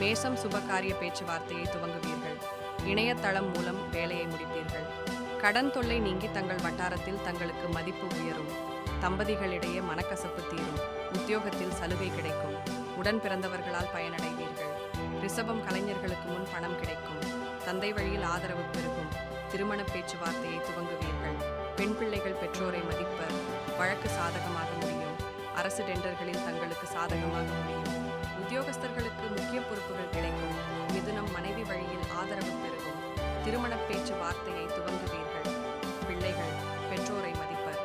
மேசம் சுபகாரிய பேச்சுவார்த்தையை துவங்குவீர்கள். இணையதளம் மூலம் வேலையை முடிப்பீர்கள் கடன் தொல்லை நீங்கி தங்கள் வட்டாரத்தில் தங்களுக்கு மதிப்பு உயரும். தம்பதிகளிடையே மனக்கசப்பு தீரும். உத்தியோகத்தில் சலுகை கிடைக்கும். உடன் பிறந்தவர்களால் பயனடைவீர்கள். ரிஷபம் கலைஞர்களுக்கு முன் பணம் கிடைக்கும். தந்தை வழியில் ஆதரவு பெருகும். திருமண பேச்சுவார்த்தையை துவங்குவீர்கள். பெண் பிள்ளைகள் பெற்றோரை மதிப்பர். வழக்கு சாதகமாக முடியும். அரசு டெண்டர்களில் தங்களுக்கு சாதகமாக முடியும். உத்தியோகஸ்தர்களுக்கு முக்கிய பொறுப்புகள் கிடைக்கும். மிதுனம் மனைவி வழியில் ஆதரவு பெருகும். திருமண பேச்சு வார்த்தையை துவங்குவீர்கள். பிள்ளைகள் பெற்றோரை மதிப்பர்.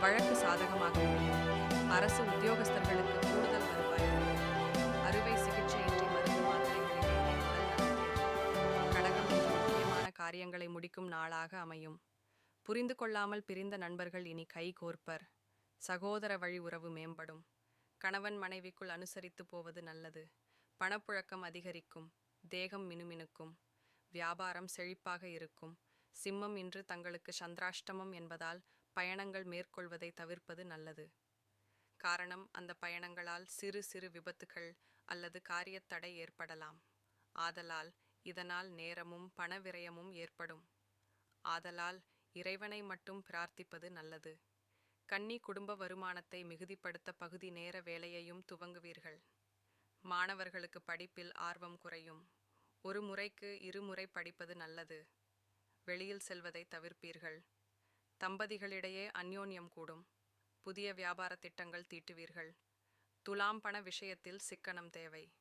வழக்கு சாதகமாக முடியும். அரசு உத்தியோகஸ்தர்களுக்கு கூடுதல் வருவாய். அறுவை சிகிச்சையின்றி மருந்து மாத்திரைகளிலேயே கடகம் முக்கியமான காரியங்களை முடிக்கும் நாளாக அமையும். புரிந்து கொள்ளாமல் பிரிந்த நண்பர்கள் இனி கை கோர்ப்பர். சகோதர வழி உறவு மேம்படும். கணவன் மனைவிக்குள் அனுசரித்து போவது நல்லது. பணப்புழக்கம் அதிகரிக்கும் தேகம் மினுமினுக்கும் வியாபாரம் செழிப்பாக இருக்கும் சிம்மம் இன்று தங்களுக்கு சந்திராஷ்டமம் என்பதால் பயணங்கள் மேற்கொள்வதை தவிர்ப்பது நல்லது. காரணம் அந்த பயணங்களால் சிறு சிறு விபத்துகள் அல்லது காரியத்தடை ஏற்படலாம். ஆதலால் இதனால் நேரமும் பண விரயமும் ஏற்படும். ஆதலால் இறைவனை மட்டும் பிரார்த்திப்பது நல்லது. கன்னி குடும்ப வருமானத்தை மிகுதிப்படுத்த பகுதி நேர வேலையையும் துவங்குவீர்கள். மாணவர்களுக்கு படிப்பில் ஆர்வம் குறையும். ஒரு முறைக்கு இருமுறை படிப்பது நல்லது. வெளியில் செல்வதை தவிர்ப்பீர்கள். தம்பதிகளிடையே அந்யோன்யம் கூடும். புதிய வியாபார திட்டங்கள் தீட்டுவீர்கள். துலாம் பண விஷயத்தில் சிக்கனம் தேவை.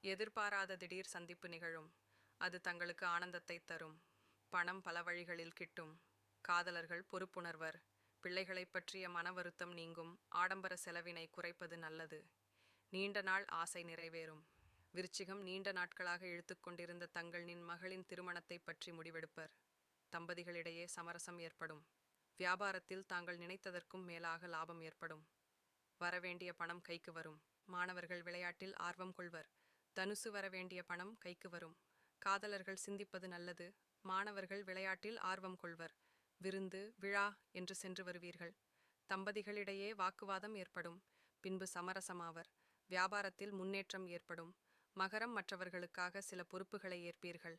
எதிர்பாராத திடீர் சந்திப்பு நிகழும். அது தங்களுக்கு ஆனந்தத்தை தரும். பணம் பல வழிகளில் கிட்டும். காதலர்கள் பொறுப்புணர்வர். பிள்ளைகளைப் பற்றிய மன வருத்தம் நீங்கும் ஆடம்பர செலவினை குறைப்பது நல்லது. நீண்ட நாள் ஆசை நிறைவேறும். விருச்சிகம் நீண்ட நாட்களாக இழுத்துக்கொண்டிருந்த தங்களின் மகளின் திருமணத்தை பற்றி முடிவெடுப்பர். தம்பதிகளிடையே சமரசம் ஏற்படும். வியாபாரத்தில் தாங்கள் நினைத்ததற்கும் மேலாக லாபம் ஏற்படும். வரவேண்டிய பணம் கைக்கு வரும். மாணவர்கள் விளையாட்டில் ஆர்வம் கொள்வர். தனுசு வரவேண்டிய பணம் கைக்கு வரும். காதலர்கள் சிந்திப்பது நல்லது. மாணவர்கள் விளையாட்டில் ஆர்வம் கொள்வர். விருந்து விழா என்று சென்று வருவீர்கள். தம்பதிகளிடையே வாக்குவாதம் ஏற்படும். பின்பு சமரசமாவர் வியாபாரத்தில் முன்னேற்றம் ஏற்படும். மகரம் மற்றவர்களுக்காக சில பொறுப்புகளை ஏற்பீர்கள்.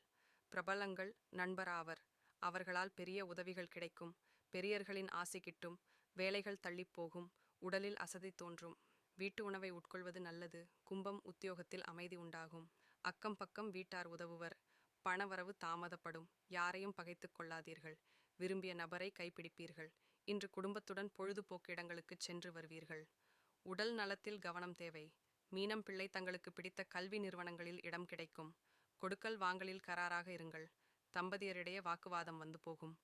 பிரபலங்கள் நண்பராவர் அவர்களால் பெரிய உதவிகள் கிடைக்கும். பெரியர்களின் ஆசை கிட்டும். வேலைகள் தள்ளிப் போகும். உடலில் அசதி தோன்றும். வீட்டு உணவை உட்கொள்வது நல்லது. கும்பம் உத்தியோகத்தில் அமைதி உண்டாகும். அக்கம் பக்கம் வீட்டார் உதவுவர். பணவரவு தாமதப்படும். யாரையும் பகைத்து கொள்ளாதீர்கள். விரும்பிய நபரை கைப்பிடிப்பீர்கள். இன்று குடும்பத்துடன் பொழுதுபோக்கு இடங்களுக்கு சென்று வருவீர்கள். உடல் நலத்தில் கவனம் தேவை. மீனம் பிள்ளை தங்களுக்கு பிடித்த கல்வி நிறுவனங்களில் இடம் கிடைக்கும். கொடுக்கல் வாங்கலில் கராராக இருங்கள். தம்பதியரிடையே வாக்குவாதம் வந்து போகும்.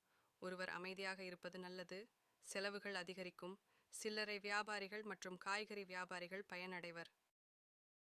ஒருவர் அமைதியாக இருப்பது நல்லது. செலவுகள் அதிகரிக்கும். சில்லறை வியாபாரிகள் மற்றும் காய்கறி வியாபாரிகள் பயனடைவர்.